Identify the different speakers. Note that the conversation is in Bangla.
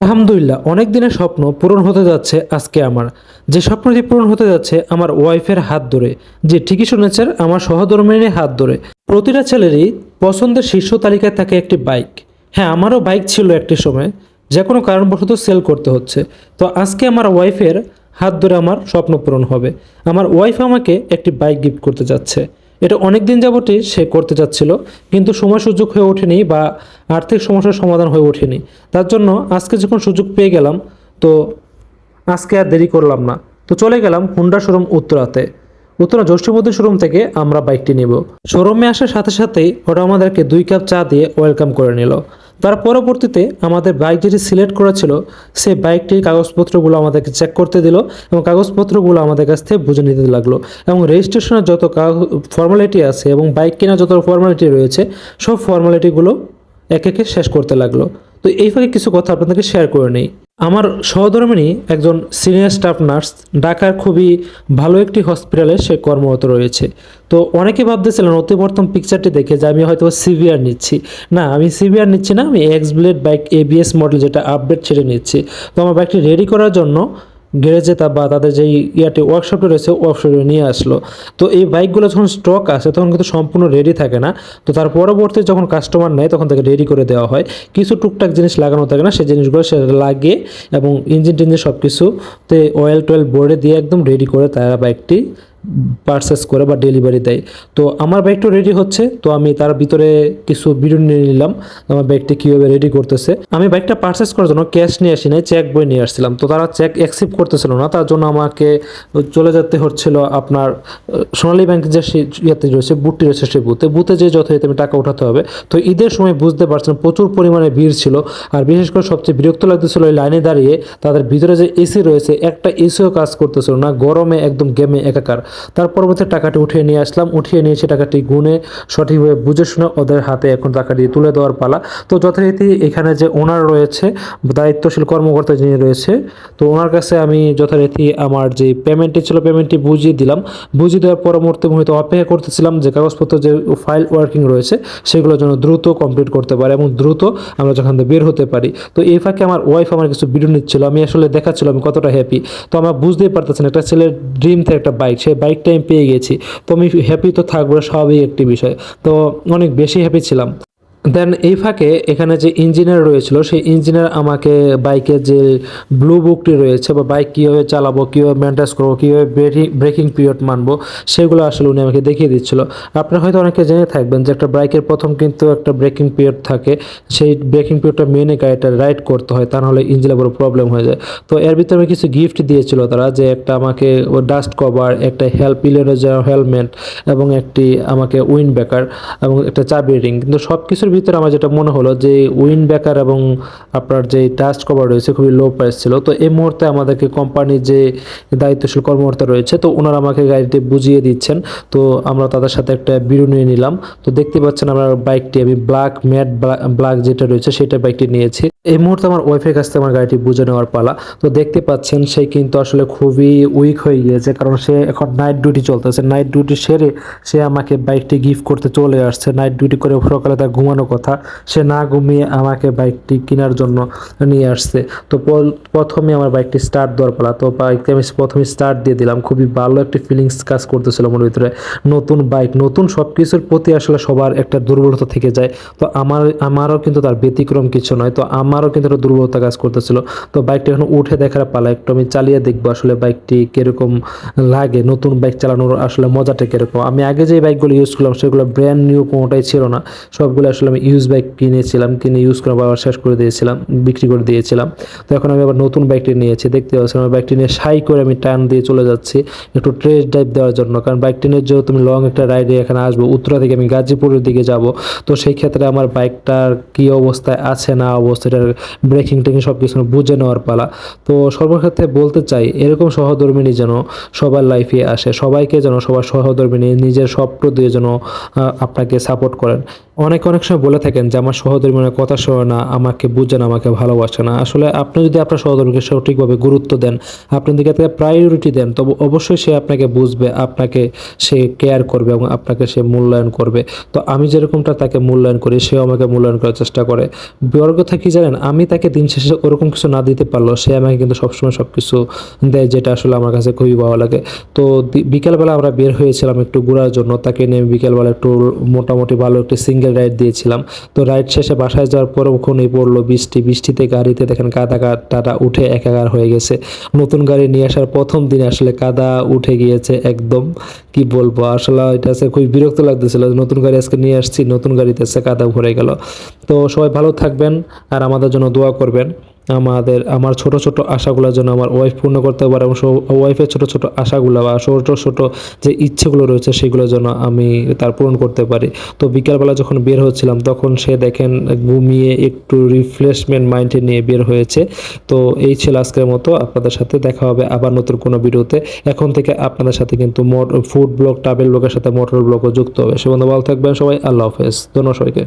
Speaker 1: আলহামদুলিল্লাহ, অনেক দিনের স্বপ্ন পূরণ হতে যাচ্ছে আজকে আমার। যে স্বপ্নটি পূরণ হতে যাচ্ছে আমার ওয়াইফের হাত ধরে। যে ঠিকই শুনেছেন, আমার সহধর্মিনীর হাত ধরে। প্রতিটা ছেলেরই পছন্দের শীর্ষ তালিকায় থাকে একটি বাইক। হ্যাঁ আমারও বাইক ছিল একটি সময়। যে কোনো কারণবশত সেল করতে হচ্ছে। তো আজকে আমার ওয়াইফের হাত ধরে আমার স্বপ্ন পূরণ হবে। আমার ওয়াইফ আমাকে একটি বাইক গিফট করতে যাচ্ছে। এটা অনেক দিন যাবতই সে করতে চাচ্ছিল, কিন্তু সময় সুযোগ হয়ে ওঠেনি বা আর্থিক সমস্যার সমাধান হয়ে ওঠেনি। তার জন্য আজকে যখন সুযোগ পেয়ে গেলাম, তো আজকে আর দেরি করলাম না। তো চলে গেলাম হুন্ডা শোরুম উত্তরাতে। উত্তরা জ্যৈষ্ঠপতি শোরুম থেকে আমরা বাইকটি নেব। শোরুমে আসার সাথে সাথেই ওটা আমাদেরকে দুই কাপ চা দিয়ে ওয়েলকাম করে নিল। তার পরবর্তীতে আমাদের বাইক যেটি সিলেক্ট করা ছিল, সেই বাইকটির কাগজপত্রগুলো আমাদেরকে চেক করতে দিল এবং কাগজপত্রগুলো আমাদের কাছ থেকে বুঝে নিতে লাগল এবং রেজিস্ট্রেশনের যত ফর্মালিটি আছে এবং বাইক কেনার যত ফর্মালিটি রয়েছে, সব ফর্মালিটিগুলো এক একে শেষ করতে লাগল। তো এই কিছু কথা আপনাদেরকে শেয়ার করে নেই। আমার সহধর্মিনী একজন সিনিয়র স্টাফ নার্স ঢাকার খুবই ভালো একটি হসপিটালে সে কর্মরত রয়েছে। তো অনেকে ভাবতেছিলেন অতিবর্তম পিকচারটি দেখে যে আমি হয়তো সিভিআর নিচ্ছি। না, আমি সিভিআর নিচ্ছি না, আমি X blade bike ABS model যেটা আপডেট ছেড়ে নিচ্ছি। তো আমার বাইকটি রেডি করার জন্য গ্যারেজে তা বা তাদের যেই ইয়াটি ওয়ার্কশপটা রয়েছে ওয়ার্কশপে নিয়ে আসলো। তো এই বাইকগুলো যখন স্টক আসে, তখন কিন্তু সম্পূর্ণ রেডি থাকে না। তো তার পরবর্তী যখন কাস্টমার নেয়, তখন তাকে রেডি করে দেওয়া হয়। কিছু টুকটাক জিনিস লাগানো থাকে না, সেই জিনিসগুলো সে লাগে এবং ইঞ্জিন টিঞ্জিন সব কিছুতে অয়েল টয়েল বোর্ডে দিয়ে একদম রেডি করে তারা বাইকটি পারচেস করে বা ডেলিভারি দেয়। তো আমার বাইকটা রেডি হচ্ছে, তো আমি তার ভিতরে কিছু ভিডিও নিয়ে নিলাম, আমার বাইকটি কীভাবে রেডি করতেছে। আমি বাইকটা পারচেস করার জন্য ক্যাশ নিয়ে আসি নাই চেক বই নিয়ে আসছিলাম। তো তারা চেক অ্যাকসেপ্ট করতেছিল না, তার জন্য আমাকে চলে যেতে হচ্ছিল আপনার সোনালী ব্যাংকের যে ইয়েতে রয়েছে, বুথটি রয়েছে সেই বুথে। বুথে যে যথাযথ আমি টাকা উঠাতে হবে। তো ঈদের সময় বুঝতে পারছেন প্রচুর পরিমাণে ভিড় ছিল। আর বিশেষ করে সবচেয়ে বিরক্ত লাগতেছিল এই লাইনে দাঁড়িয়ে তাদের ভিতরে যে এসি রয়েছে, একটা এসিও কাজ করতেছিল না, গরমে একদম গেমে একাকার। তার পরবর্তী টাকাটি উঠিয়ে নিয়ে আসলাম। উঠিয়ে নিয়ে সে টাকাটি গুনে সঠিকভাবে বুঝে শুনে ওদের হাতে এখন টাকাটি তুলে দেওয়ার পালা। তো যথারীতি এখানে যে ওনার রয়েছে, দায়িত্বশীল কর্মকর্তা যিনি রয়েছে, তো ওনার কাছে আমি যথারীতি আমার যে পেমেন্টটি ছিল পেমেন্টটি বুঝিয়ে দিলাম। বুঝিয়ে দেওয়ার পরবর্তী মুহূর্তে অপেক্ষা করতেছিলাম যে কাগজপত্র যে ফাইল ওয়ার্কিং রয়েছে, সেগুলো যেন দ্রুত কমপ্লিট করতে পারে এবং দ্রুত আমরা যখন বের হতে পারি। তো এই ফাঁকে আমার ওয়াইফ আমার কিছু ভিডিও নিচ্ছিল। আমি আসলে দেখাচ্ছিল আমি কতটা হ্যাপি তো আমরা বুঝতেই পারতেছেন একটা ছেলের ড্রিম থেকে একটা বাইক সেই বাইকটা আমি পেয়ে গেছি। তো আমি হ্যাপি তো থাকব, স্বাভাবিক একটি বিষয়। তো অনেক বেশি হ্যাপি ছিলাম। দেন এই ফাঁকে এখানে যে ইঞ্জিনিয়ার রয়েছিল, সেই ইঞ্জিনিয়ার আমাকে বাইকের যে ব্লু বুকটি রয়েছে বা বাইক কীভাবে চালাবো, কীভাবে মেনটেন্স করব, কীভাবে ব্রেকিং ব্রেকিং পিরিয়ড মানবো, সেগুলো আসলে উনি আমাকে দেখিয়ে দিচ্ছিল। আপনারা হয়তো অনেকে জেনে থাকবেন যে একটা বাইকের প্রথম কিন্তু একটা ব্রেকিং পিরিয়ড থাকে, সেই ব্রেকিং পিরিয়ডটা মেনে গাড়িটা রাইড করতে হয়, তা নাহলে ইঞ্জিনে বড় প্রবলেম হয়ে যায়। তো এর ভিতরে আমি কিছু গিফট দিয়েছিল তারা, যে একটা আমাকে ডাস্ট কভার একটা হেল্প ইলেনের হেলমেট এবং একটি আমাকে উইন ব্যাকার এবং একটা চাবি রিং কিন্তু সব কিছুর ভিতরে আমার যেটা মনে হলো যে উইন ব্যাকার এবং আপনার যে ডাস্ট কভার রয়েছে খুবই লো প্রাইস ছিল। তো এই মুহূর্তে আমাদেরকে কোম্পানির যে দায়িত্বশীল কর্মকর্তা রয়েছে, তো ওনারা আমাকে গাড়িটি বুঝিয়ে দিচ্ছেন। তো আমরা তাদের সাথে একটা বিরু নিয়ে নিলাম। তো দেখতে পাচ্ছেন আমার বাইকটি আমি ব্ল্যাক ম্যাট ব্ল্যাক যেটা রয়েছে সেটা বাইকটি নিয়েছি। এই মুহূর্তে আমার ওয়াইফের কাছ থেকে আমার গাড়িটি বুঝে নেওয়ার পালা। তো দেখতে পাচ্ছেন, সে কিন্তু আসলে খুবই উইক হয়ে গিয়েছে, কারণ সে এখন নাইট ডিউটি চলতেছে। নাইট ডিউটি সেরে সে আমাকে বাইকটি গিফট করতে চলে আসছে। নাইট ডিউটি করে সকালে তার ঘুমানো কথা, সে না ঘুমিয়ে আমাকে বাইকটি কেনার জন্য নিয়ে আসছে। তো প্রথমে আমার বাইকটি স্টার্ট দেওয়ার পালা। তো বাইকটি আমি প্রথমে স্টার্ট দিয়ে দিলাম। খুবই ভালো একটা ফিলিংস কাজ করতেছিল আমার ভিতরে। নতুন বাইক নতুন সব কিছুর প্রতি আসলে সবার একটা দুর্বলতা থেকে যায়। তো আমার আমারও কিন্তু তার ব্যতিক্রম কিছু নয়। তো আমারও কিন্তু একটা দুর্বলতা কাজ করতেছিল। তো বাইকটি এখন উঠে দেখার পালা, একটু আমি চালিয়ে দেখব আসলে বাইকটি কীরকম লাগে, নতুন বাইক চালানোর আসলে মজাটা কীরকম। আমি আগে যে বাইকগুলো ইউজ করলাম সেগুলো ব্র্যান্ড নিউ কোনোটাই ছিল না। সবগুলো আসলে আমি ইউজ বাইক কিনেছিলাম, কিনে ইউজ করে আবার শেষ করে দিয়েছিলাম, বিক্রি করে দিয়েছিলাম। তো এখন আমি আবার নতুন বাইকটি নিয়েছি, দেখতে পাচ্ছি আমার বাইকটি নিয়ে সাই করে আমি টান দিয়ে চলে যাচ্ছি একটু ট্রেস ড্রাইভ দেওয়ার জন্য। কারণ বাইকটি নিয়ে যেহেতু তুমি লং একটা রাইডে এখানে আসব, উত্তরা থেকে আমি গাজীপুরের দিকে যাব, তো সেই ক্ষেত্রে আমার বাইকটার কী অবস্থায় আছে না অবস্থাটার ব্রেকিং টেকিং সব কিছু বুঝে নেওয়ার পালা। তো সর্বক্ষেত্রে বলতে চাই, এরকম সহধর্মিনী যেন সবার লাইফে আসে, সবাইকে যেন সবার সহধর্মিনী নিজের স্বপ্ন দিয়ে যেন আপনাকে সাপোর্ট করেন। অনেক অনেক সময় বলে থাকেন যে, আমার সহধর্মীরা কথা শোনে না, আমাকে বুঝে না, আমাকে ভালোবাসে না। আসলে আপনি যদি আপনার সহধর্মীকে সঠিকভাবে গুরুত্ব দেন, আপনি দিকে থেকে প্রায়োরিটি দেন, তবে অবশ্যই সে আপনাকে বুঝবে, আপনাকে সে কেয়ার করবে এবং আপনাকে সে মূল্যায়ন করবে। তো আমি যেরকমটা তাকে মূল্যায়ন করি, সেও আমাকে মূল্যায়ন করার চেষ্টা করে। বিবর্গ কি জানেন? আমি তাকে দিন শেষে ওরকম কিছু না দিতে পারলেও সে আমাকে কিন্তু সবসময় সব কিছু দেয়, যেটা আসলে আমার কাছে খুবই ভালো লাগে। তো বিকেলবেলা আমরা বের হয়েছিলাম একটু ঘোরার জন্য, তাকে নিয়ে বিকেলবেলা একটু মোটামুটি ভালো একটি সিঙ্গেল রাইড দিয়েছিলাম। তো রাইড শেষে বাসায় যাওয়ার পর ওখানেই পড়ল, বৃষ্টি, বৃষ্টিতে গাড়িতে দেখেন কাদা কাদাটা উঠে একাকার হয়ে গেছে। নতুন গাড়ি নিয়ে আসার প্রথম দিনে আসলে কাদা উঠে গিয়েছে একদম। কি বলব, আসলে এটা আছে খুবই বিরক্ত লাগতেছিল নতুন গাড়ি আজকে নিয়ে আসছি, নতুন গাড়িতে এসে কাদা ভরে গেল। তো সবাই ভালো থাকবেন আর আমাদের জন্য দোয়া করবেন। আমাদের, আমার ছোট ছোট আশাগুলো যেন আমার ওয়াইফ পূর্ণ করতে পারে এবং ওয়াইফের ছোট ছোট আশাগুলো বা ছোট ছোট যে ইচ্ছেগুলো রয়েছে সেগুলো যেন আমি তার পূরণ করতে পারি। তো বিকালবেলা যখন বের হচ্ছিলাম, তখন সে দেখেন ঘুমিয়ে একটু রিফ্রেশমেন্ট মাইন্ডে নিয়ে বের হয়েছে। তো এই ছিল আজকের মতো, আপনাদের সাথে দেখা হবে আবার নতুন কোনো ভিডিওতে। এখন থেকে আপনাদের সাথে কিন্তু ফুড ব্লগ ট্রাভেল ব্লগের সাথে মোটর ব্লগও যুক্ত হবে। সে বন্ধু ভালো থাকবেন সবাই, আল্লাহ হাফেজ। ধন্যবাদ সবাইকে।